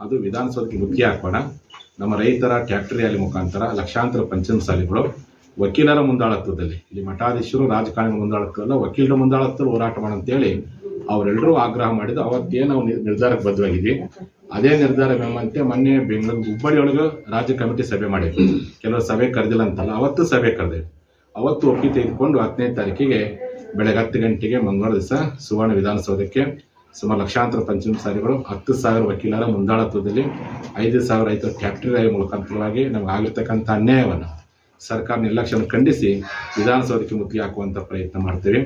ಅದು ವಿಧಾನಸೌಧಕ್ಕೆ ಮುಖ್ಯ ಹಾಕೋಣ ನಮ್ಮ ರೈತರ ಟ್ಯಾಕ್ಟರ್ ರ್ಯಾಲಿ ಮುಖಾಂತರ ಲಕ್ಷಾಂತರ ಪಂಚಮಸಾಲಿಗಳು ವಕೀಲರ ಮುಂದಾಳತ್ವದಲ್ಲಿ. ಇಲ್ಲಿ ಮಠಾಧೀಶರು, ರಾಜಕಾರಣಿಗಳ ಮುಂದಾಳತ್ವದಲ್ಲ, ವಕೀಲರ ಮುಂದಾಳತ್ವದಲ್ಲಿ ಹೋರಾಟ ಮಾಡಂತೇಳಿ ಅವರೆಲ್ಲರೂ ಆಗ್ರಹ ಮಾಡಿದ್ದು ಅವತ್ತೇ ನಾವು ನಿರ್- ನಿರ್ಧಾರಕ್ಕೆ ಬದ್ಧವಾಗಿದ್ವಿ. ಅದೇ ನಿರ್ಧಾರ ಎಂಬಂತೆ ಮೊನ್ನೆ ಬೆಂಗಳೂರು ಹುಬ್ಬಳ್ಳಿ ಒಳಗೆ ರಾಜ್ಯ ಕಮಿಟಿ ಸಭೆ ಮಾಡಿದ್ವಿ ಕೆಲವರು ಸಭೆ ಕರೆದಿಲ್ಲ ಅಂತಲ್ಲ, ಅವತ್ತು ಸಭೆ ಕರೆದೆ ಅವತ್ತು ಒಪ್ಪಿಗೆ ತೆಗೆದುಕೊಂಡು ಹತ್ತನೇ ತಾರೀಕಿಗೆ ಬೆಳಗ್ಗೆ ಹತ್ತು ಗಂಟೆಗೆ ಮಂಗಳವಾರ ದಿವಸ ಸುವರ್ಣ ವಿಧಾನಸೌಧಕ್ಕೆ ಸುಮಾರು ಲಕ್ಷಾಂತರ ಪಂಚಮಸಾಲಿಗಳು ಹತ್ತು ಸಾವಿರ ವಕೀಲರ ಮುಂದಾಳತ್ವದಲ್ಲಿ, ಐದು ಸಾವಿರ ರೈತರ ಟ್ಯಾಕ್ಟರಿ ಮುಖಾಂತರವಾಗಿ ನಮ್ಗೆ ಆಗಿರ್ತಕ್ಕಂಥ ಅನ್ಯಾಯವನ್ನು ಸರ್ಕಾರ ನಿರ್ಲಕ್ಷ್ಯವನ್ನು ಖಂಡಿಸಿ ವಿಧಾನಸೌಧಕ್ಕೆ ಮುತ್ತಿಗೆ ಹಾಕುವಂಥ ಪ್ರಯತ್ನ ಮಾಡ್ತೀವಿ.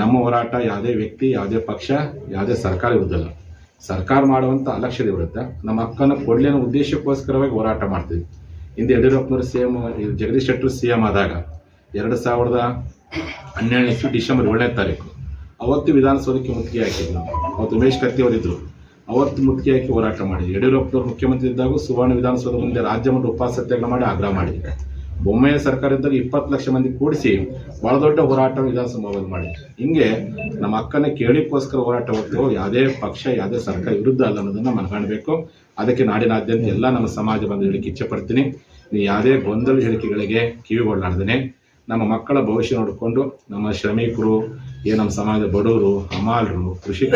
ನಮ್ಮ ಹೋರಾಟ ಯಾವುದೇ ವ್ಯಕ್ತಿ, ಯಾವುದೇ ಪಕ್ಷ, ಯಾವುದೇ ಸರ್ಕಾರ ವಿರುದ್ಧಲ್ಲ. ಸರ್ಕಾರ ಮಾಡುವಂಥ ಅಲಕ್ಷ್ಯದ ವಿರುದ್ಧ ನಮ್ಮ ಹಕ್ಕನ್ನು ಕೊಡಲಿ ಅನ್ನೋ ಉದ್ದೇಶಕ್ಕೋಸ್ಕರವಾಗಿ ಹೋರಾಟ ಮಾಡ್ತೀವಿ. ಹಿಂದೆ ಯಡಿಯೂರಪ್ಪನವರು C M Jagadish ಶೆಟ್ಟರು C M ಆದಾಗ ಎರಡು ಸಾವಿರದ ಹನ್ನೆರಡನೇ ಡಿಸೆಂಬರ್ ಏಳನೇ ತಾರೀಕು ಅವತ್ತು ವಿಧಾನಸೌಧಕ್ಕೆ ಮುತ್ತಿಗೆ ಹಾಕಿದ್ವಿ ನಾವು ಅವತ್ತು ಉಮೇಶ್ ಕತ್ತಿ ಅವರಿದ್ದರು ಅವತ್ತು ಮುತ್ತಿಗೆ ಹಾಕಿ ಹೋರಾಟ ಮಾಡಿದ್ವಿ ಯಡಿಯೂರಪ್ಪನವರು ಮುಖ್ಯಮಂತ್ರಿ ಇದ್ದಾಗ ಸುವರ್ಣ ವಿಧಾನಸೌಧ ಮುಂದೆ ರಾಜ್ಯ ಮಟ್ಟ ಮಾಡಿ ಆಗ್ರಹ ಮಾಡಿದ್ವಿ ಬೊಮ್ಮೆಯ ಸರ್ಕಾರ ಇದ್ದಾಗ ಇಪ್ಪತ್ತು ಲಕ್ಷ ಮಂದಿ ಕೂಡಿಸಿ ಬಹಳ ದೊಡ್ಡ ಹೋರಾಟ ವಿಧಾನಸಭೆಯಲ್ಲಿ ಮಾಡಿ ಹಿಂಗೆ ನಮ್ಮ ಅಕ್ಕನ ಕೇಳಿಕೋಸ್ಕರ ಹೋರಾಟ ಹೊತ್ತು ಯಾವುದೇ ಪಕ್ಷ, ಯಾವುದೇ ಸರ್ಕಾರ ವಿರುದ್ಧ ಅಲ್ಲ ಅನ್ನೋದನ್ನ ಮನಗಾಣಬೇಕು. ಅದಕ್ಕೆ ನಾಡಿನಾದ್ಯಂತ ಎಲ್ಲ ನಮ್ಮ ಸಮಾಜ ಬಂದು ಹೇಳಿಕೆ ಇಚ್ಛೆ ಪಡ್ತೀನಿ. ನೀವು ಯಾವುದೇ ಗೊಂದಲ ಹೇಳಿಕೆಗಳಿಗೆ ಕಿವಿಗೊಳ್ಳಾರ್ದೇನೆ ನಮ್ಮ ಮಕ್ಕಳ ಭವಿಷ್ಯ ನೋಡಿಕೊಂಡು ನಮ್ಮ ಶ್ರಮಿಕರು ಏನು ನಮ್ಮ ಸಮಾಜದ ಬಡವರು ಹಮಾಲರು ಕೃಷಿ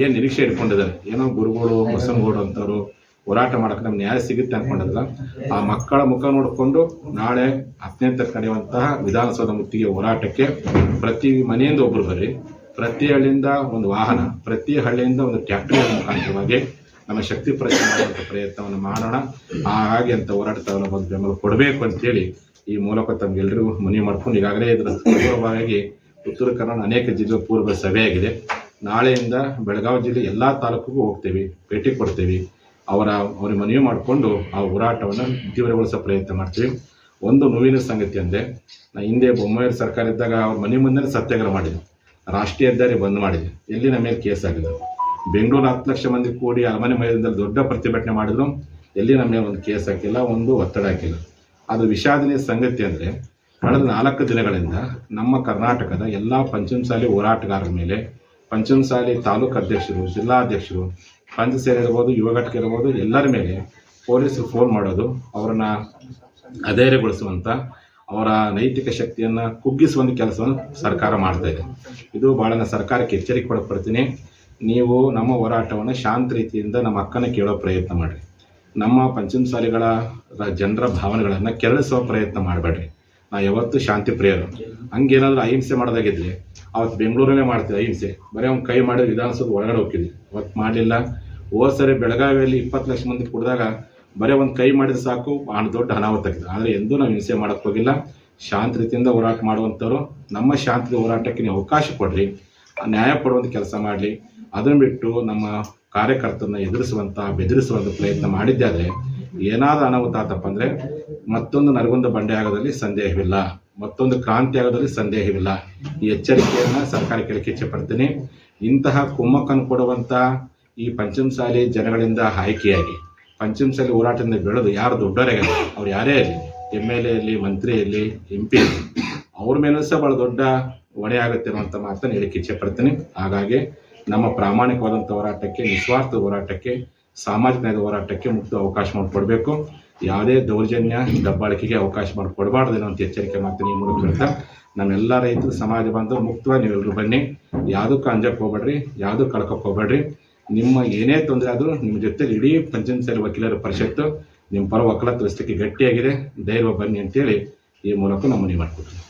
ಏನು ನಿರೀಕ್ಷೆ ಇಟ್ಕೊಂಡಿದ್ದಾರೆ? ಏನೋ ಗುರುಗಳು ಮುಸಂಗೋಡು ಅಂತವರು ಹೋರಾಟ ಮಾಡೋಕೆ ನಮ್ಗೆ ನ್ಯಾಯ ಸಿಗುತ್ತೆ ಅನ್ಕೊಂಡಿದ್ರಲ್ಲ, ಆ ಮಕ್ಕಳ ಮುಖ ನೋಡಿಕೊಂಡು ನಾಳೆ ಹತ್ತನೇ ತರಕ ನಡೆಯುವಂತಹ ವಿಧಾನಸೌಧ ಮುತ್ತಿಗೆ ಹೋರಾಟಕ್ಕೆ ಪ್ರತಿ ಮನೆಯಿಂದ ಒಬ್ಬರು ಬರ್ರಿ. ಪ್ರತಿ ಹಳ್ಳಿಯಿಂದ ಒಂದು ವಾಹನ, ಪ್ರತಿ ಹಳ್ಳಿಯಿಂದ ಒಂದು ಟ್ಯಾಕ್ಟರ್ ಮುಖಾಂತರವಾಗಿ ನಮ್ಮ ಶಕ್ತಿ ಪ್ರಯತ್ನ ಮಾಡುವಂಥ ಪ್ರಯತ್ನವನ್ನು ಮಾಡೋಣ. ಹಾಗೆ ಅಂತ ಹೋರಾಟ ಒಂದು ಬೆಂಬಲ ಕೊಡಬೇಕು ಅಂತೇಳಿ ಈ ಮೂಲಕ ತಮ್ಗೆಲ್ರಿಗೂ ಮನವಿ ಮಾಡ್ಕೊಂಡು ಈಗಾಗಲೇ ಇದರ ಪೂರ್ವವಾಗಿ ಉತ್ತರ ಕನ್ನಡ ಅನೇಕ ಜಿಲ್ಲೆ ಪೂರ್ವ ಸಭೆಯಾಗಿದೆ ನಾಳೆಯಿಂದ ಬೆಳಗಾವಿ ಜಿಲ್ಲೆ ಎಲ್ಲ ತಾಲೂಕಿಗೂ ಹೋಗ್ತೇವೆ, ಭೇಟಿ ಕೊಡ್ತೇವೆ. ಅವರ, ಅವ್ರಿಗೆ ಮನವಿ ಮಾಡಿಕೊಂಡು ಆ ಹೋರಾಟವನ್ನು ತೀವ್ರಗೊಳಿಸೋ ಪ್ರಯತ್ನ ಮಾಡ್ತೀವಿ. ಒಂದು ನೋವಿನ ಸಂಗತಿ ಅಂದರೆ, ನಾ ಹಿಂದೆ ಬೊಮ್ಮಾಯಿ ಸರ್ಕಾರ ಇದ್ದಾಗ ಅವ್ರ ಮನೆ ಮುಂದೆ ಸತ್ಯಾಗ್ರಹ ಮಾಡಿದೆ ರಾಷ್ಟ್ರೀಯ ಹೆದ್ದಾರಿ ಬಂದ್ ಮಾಡಿದೆ ಎಲ್ಲಿ ನಮ್ಮ ಮೇಲೆ ಕೇಸ್ ಆಗಿದೆ ಬೆಂಗಳೂರು ಹತ್ತು ಲಕ್ಷ ಮಂದಿ ಕೂಡಿ ಅರಮನೆ ಮೈದಾನದಲ್ಲಿ ದೊಡ್ಡ ಪ್ರತಿಭಟನೆ ಮಾಡಿದ್ರು. ಎಲ್ಲಿ ನಮ್ಮ ಮೇಲೆ ಒಂದು ಕೇಸ್ ಹಾಕಿಲ್ಲ, ಒಂದು ಒತ್ತಡ ಹಾಕಿಲ್ಲ. ಅದು ವಿಷಾದನೀಯ ಸಂಗತಿ ಅಂದರೆ ಕಳೆದ ನಾಲ್ಕು ದಿನಗಳಿಂದ ನಮ್ಮ ಕರ್ನಾಟಕದ ಎಲ್ಲ ಪಂಚಮಸಾಲಿ ಹೋರಾಟಗಾರರ ಮೇಲೆ ಪಂಚಮಸಾಲಿ ತಾಲೂಕು ಅಧ್ಯಕ್ಷರು, ಜಿಲ್ಲಾಧ್ಯಕ್ಷರು ಪಂಚಸೇನೆ ಇರ್ಬೋದು ಯುವ ಘಟಕ ಇರ್ಬೋದು ಎಲ್ಲರ ಮೇಲೆ ಪೊಲೀಸರು ಫೋನ್ ಮಾಡೋದು, ಅವರನ್ನು ಅಧೈರ್ಯಗೊಳಿಸುವಂಥ ಅವರ ನೈತಿಕ ಶಕ್ತಿಯನ್ನು ಕುಗ್ಗಿಸುವಂಥ ಕೆಲಸವನ್ನು ಸರ್ಕಾರ ಮಾಡ್ತಾ ಇದೆ. ಇದು ಭಾಳ ಸರ್ಕಾರಕ್ಕೆ ಎಚ್ಚರಿಕೆ ಕೊಡಕ್ಕೆ ಬರ್ತೀನಿ. ನೀವು ನಮ್ಮ ಹೋರಾಟವನ್ನು ಶಾಂತ ರೀತಿಯಿಂದ ನಮ್ಮ ಅಕ್ಕನ ಕೇಳೋ ಪ್ರಯತ್ನ ಮಾಡಿರಿ. ನಮ್ಮ ಪಂಚಮಸಾಲಿಗಳ ಜನರ ಭಾವನೆಗಳನ್ನು ಕೆರಳಿಸುವ ಪ್ರಯತ್ನ ಮಾಡಬೇಡ್ರಿ. ನಾ ಯಾವತ್ತೂ ಶಾಂತಿ ಪ್ರಿಯರು. ಹಂಗೇನಾದ್ರೂ ಅಹಿಂಸೆ ಮಾಡೋದಾಗಿದ್ರೆ, ಅವತ್ತು ಬೆಂಗಳೂರಲ್ಲೇ ಮಾಡ್ತೀವಿ ಅಹಿಂಸೆ. ಬರೀ ಅವ್ನು ಕೈ ಮಾಡಿದ ವಿಧಾನಸೌಧ ಒಳಗಡೆ ಹೋಗ್ತಿದ್ವಿ. ಅವತ್ತು ಮಾಡಲಿಲ್ಲ. ಹೋದ ಸರಿ ಬೆಳಗಾವಿಯಲ್ಲಿ ಇಪ್ಪತ್ತು ಲಕ್ಷ ಮಂದಿ ಕುಡಿದಾಗ ಬರೀ ಒಂದು ಕೈ ಮಾಡಿದ್ರೆ ಸಾಕು ಭಾಳ ದೊಡ್ಡ ಅನಾಹುತ ಆಗಿದೆ. ಆದರೆ ಎಂದೂ ನಾವು ಹಿಂಸೆ ಮಾಡೋಕ್ಕೆ ಹೋಗಿಲ್ಲ. ಶಾಂತ ರೀತಿಯಿಂದ ಹೋರಾಟ ಮಾಡುವಂಥವ್ರು, ನಮ್ಮ ಶಾಂತಿ ಹೋರಾಟಕ್ಕೆ ನೀವು ಅವಕಾಶ ಕೊಡ್ರಿ. ನ್ಯಾಯ ಪಡುವಂಥ ಕೆಲಸ ಮಾಡಲಿ. ಅದನ್ನು ಬಿಟ್ಟು ನಮ್ಮ ಕಾರ್ಯಕರ್ತರನ್ನ ಎದುರಿಸುವಂಥ ಬೆದರಿಸುವಂಥ ಪ್ರಯತ್ನ ಮಾಡಿದ್ದಾದರೆ ಏನಾದರೂ ಅನಾಹುತ ಆತಪ್ಪ ಅಂದರೆ ಮತ್ತೊಂದು ನರಗುಂದ ಬಂಡೆ ಸಂದೇಹವಿಲ್ಲ, ಮತ್ತೊಂದು ಕ್ರಾಂತಿ ಆಗೋದ್ರಲ್ಲಿ ಸಂದೇಹವಿಲ್ಲ. ಈ ಎಚ್ಚರಿಕೆಯನ್ನು ಸರ್ಕಾರ ಕೇಳಕ್ಕೆ ಇಚ್ಛೆ ಪಡ್ತೀನಿ. ಇಂತಹ ಕುಮ್ಮಕ್ಕನ್ನು ಕೊಡುವಂಥ ಈ ಪಂಚಮಸಾಲಿ ಜನಗಳಿಂದ ಆಯ್ಕೆಯಾಗಿ, ಪಂಚಮಸಾಲಿ ಹೋರಾಟದಿಂದ ಬೆಳೆದು ಯಾರು ದೊಡ್ಡವರಾಗಲ್ಲ ಅವ್ರು ಯಾರೇ ಇರಲಿ ಎಂ ಎಲ್ ಎ ಇರಲಿ, ಮಂತ್ರಿ ಇರಲಿ, ಎಂ ಪಿ ಇರಲಿ, ಅವ್ರ ಮೇಲೂ ಸಹ ಭಾಳ ದೊಡ್ಡ ಹೊಣೆ ಆಗುತ್ತೆ ಅನ್ನುವಂಥ ಮಾತನ್ನು ಹೇಳಕ್ಕೆ ಇಚ್ಛೆ ಪಡ್ತೀನಿ. ಹಾಗಾಗಿ ನಮ್ಮ ಪ್ರಾಮಾಣಿಕವಾದಂಥ ಹೋರಾಟಕ್ಕೆ, ನಿಸ್ವಾರ್ಥ ಹೋರಾಟಕ್ಕೆ ಸಾಮಾಜಿಕ ನ್ಯಾಯದ ಹೋರಾಟಕ್ಕೆ ಮುಕ್ತ ಅವಕಾಶ ಮಾಡಿಕೊಡ್ಬೇಕು. ಯಾವುದೇ ದೌರ್ಜನ್ಯ, ದಬ್ಬಾಳಿಕೆಗೆ ಅವಕಾಶ ಮಾಡಿಕೊಡಬಾರ್ದು ಒಂದು ಎಚ್ಚರಿಕೆ ಮಾಡ್ತೀನಿ ಈ ಮೂಲಕ ಹೇಳ್ತಾ. ನಮ್ಮೆಲ್ಲ ರೈತರು, ಸಮಾಜ ಬಂದು ಮುಕ್ತವಾಗಿ ನೀವೆಲ್ಲರೂ ಬನ್ನಿ. ಯಾವುದಕ್ಕೂ ಅಂಜಕ್ಕೆ ಹೋಗ್ಬೇಡ್ರಿ, ಯಾವುದೂ ಕಳ್ಕೊಕ್ಕೆ ಹೋಗ್ಬೇಡ್ರಿ. ನಿಮ್ಮ ಏನೇ ತೊಂದರೆ ಆದರೂ ನಿಮ್ಮ ಜೊತೆ ಇಡೀ ಪಂಚಾಯತ್ ವಕೀಲರ ಪರಿಷತ್ತು, ನಿಮ್ಮ ಪರ ವಕಲತ್ತು ವ್ಯವಸ್ಥೆಗೆ ಗಟ್ಟಿಯಾಗಿದೆ. ಧೈರ್ಯ ಬನ್ನಿ ಅಂತೇಳಿ ಈ ಮೂಲಕ ನಾವು ಮನವಿ ಮಾಡ್ಕೊಡ್ತೀನಿ